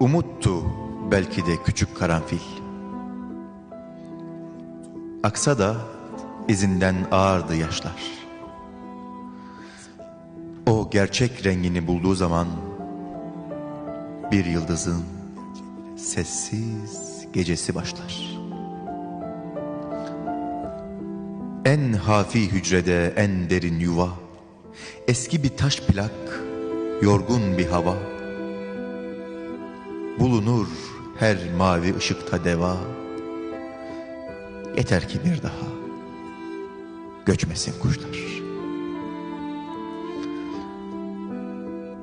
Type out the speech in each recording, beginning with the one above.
Umuttu belki de küçük karanfil. Aksa da izinden ağardı yaşlar. O gerçek rengini bulduğu zaman bir yıldızın sessiz gecesi başlar. En hafi hücrede en derin yuva, eski bir taş plak, yorgun bir hava. Bulunur her mavi ışıkta deva. Yeter ki bir daha göçmesin kuşlar.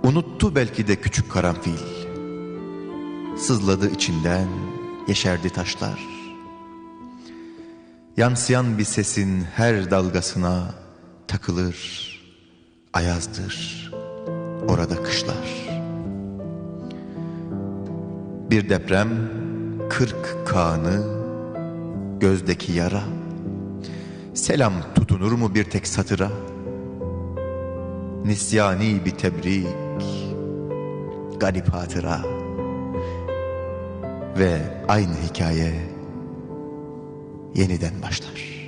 Unuttu belki de küçük karanfil. Sızladı içinden yeşerdi taşlar. Yansıyan bir sesin her dalgasına takılır, ayazdır orada kışlar. Bir deprem, kırk kanı, gözdeki yara. Selam tutunur mu bir tek satıra? Nisyani bir tebrik, garip hatıra. Ve aynı hikaye yeniden başlar.